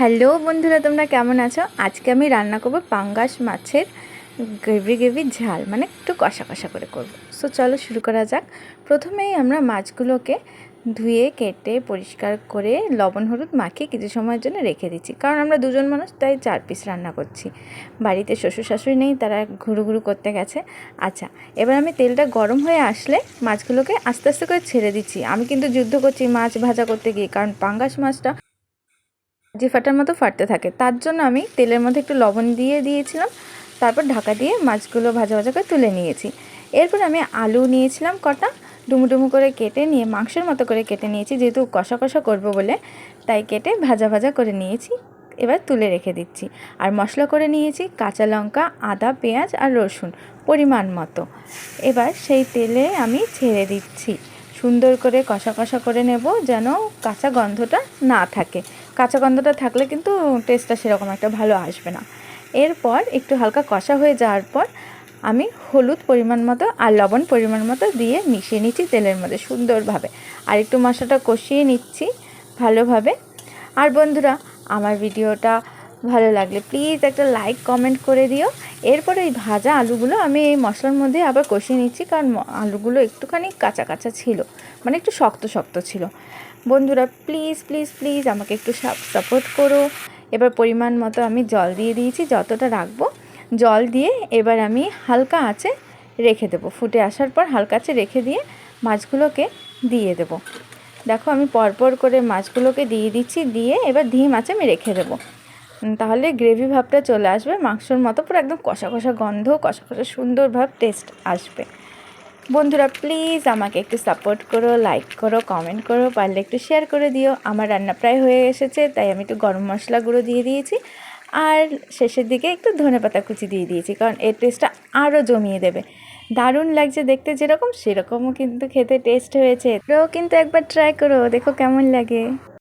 Hello বন্ধুরা, তোমরা কেমন আছো? আজকে আমি রান্না করব পাঙ্গাস মাছের গ্রেভি গ্রেভি ঝাল মানে একটু কষা কষা করে করব। সো চলো শুরু করা যাক। প্রথমেই আমরা মাছগুলোকে ধুয়ে, কেটে, পরিষ্কার করে লবণ, হলুদ মাখিয়ে কিছু সময়ের জন্য রেখে দিচ্ছি। কারণ আমরা দুজন মানুষ, তাই চার পিস রান্না করছি। বাড়িতে শ্বশুর শাশুড়ি নেই, তারা ঘুরু ঘুরু করতে গেছে। আচ্ছা এবার আমি তেলটা গরম হয়ে আসলে মাছগুলোকে আস্তে আস্তে করে ছেড়ে দিচ্ছি। আমি কিন্তু যুদ্ধ করছি মাছ ভাজা করতে গিয়ে, কারণ পাঙ্গাস মাছটা যে ফাটার মতো ফাটতে থাকে। তার জন্য আমি তেলের মধ্যে একটু লবণ দিয়ে দিয়েছিলাম। তারপর ঢাকা দিয়ে মাছগুলো ভাজা ভাজা করে তুলে নিয়েছি। এরপর আমি আলু নিয়েছিলাম কটা ডুমু ডুমু করে কেটে নিয়ে, মাংসের মতো করে কেটে নিয়েছি, যেহেতু কষা কষা করব বলে, তাই কেটে ভাজা ভাজা করে নিয়েছি। এবার তুলে রেখে দিচ্ছি। আর মশলা করে নিয়েছি কাঁচা লঙ্কা, আদা, পেঁয়াজ আর রসুন, পরিমাণ মতো। এবার সেই তেলে আমি ছেড়ে দিচ্ছি। সুন্দর করে কষা কষা করে নেব, যেন কাঁচা গন্ধটা না থাকে। কাঁচা গন্ধটা থাকলে কিন্তু টেস্টটা সেরকম একটা ভালো আসবে না। এরপর একটু হালকা কষা হয়ে যাওয়ার পর আমি হলুদ পরিমাণ মতো আর লবণ পরিমাণ মতো দিয়ে মিশিয়ে নিচ্ছি তেলের মধ্যে সুন্দরভাবে। আর একটু মশলাটা কষিয়ে নিচ্ছি ভালোভাবে। আর বন্ধুরা, আমার ভিডিওটা ভালো লাগলে প্লিজ একটা লাইক কমেন্ট করে দিও। এরপরে এই ভাজা আলুগুলো আমি এই মশলার মধ্যে আবার কষিয়ে নিচ্ছি, কারণ আলুগুলো একটুখানি কাঁচা কাঁচা ছিল মানে একটু শক্ত শক্ত ছিল। বন্ধুরা প্লিজ প্লিজ প্লিজ আমাকে একটু সাপোর্ট করো। এবার পরিমাণ মতো আমি জল দিয়ে দিয়েছি, যতটা রাখব জল দিয়ে এবার আমি হালকা আঁচে রেখে দেবো। ফুটে আসার পর হালকা আঁচে রেখে দিয়ে মাছগুলোকে দিয়ে দেবো। দেখো আমি পরপর করে মাছগুলোকে দিয়ে দিচ্ছি, দিয়ে এবার ধিম আছে আমি রেখে দেবো। তাহলে গ্রেভি ভাবটা চলে আসবে, মাংসর মতো পুরো একদম কষা কষা গন্ধ, কষা কষা সুন্দর ভাব টেস্ট আসবে। বন্ধুরা প্লিজ আমাকে একটু সাপোর্ট করো লাইক করো কমেন্ট করো, পারলে একটু শেয়ার করে দিও। আমার রান্না প্রায় হয়ে এসেছে, তাই আমি একটু গরম মশলা গুঁড়ো দিয়ে দিয়েছি। আর শেষের দিকে একটু ধনে পাতা কুচি দিয়ে দিয়েছি, কারণ এর টেস্টটা আরও জমিয়ে দেবে। দারুণ লাগছে দেখতে যেরকম, সেরকমও কিন্তু খেতে টেস্ট হয়েছে। এটাও কিন্তু একবার ট্রাই করো, দেখো কেমন লাগে।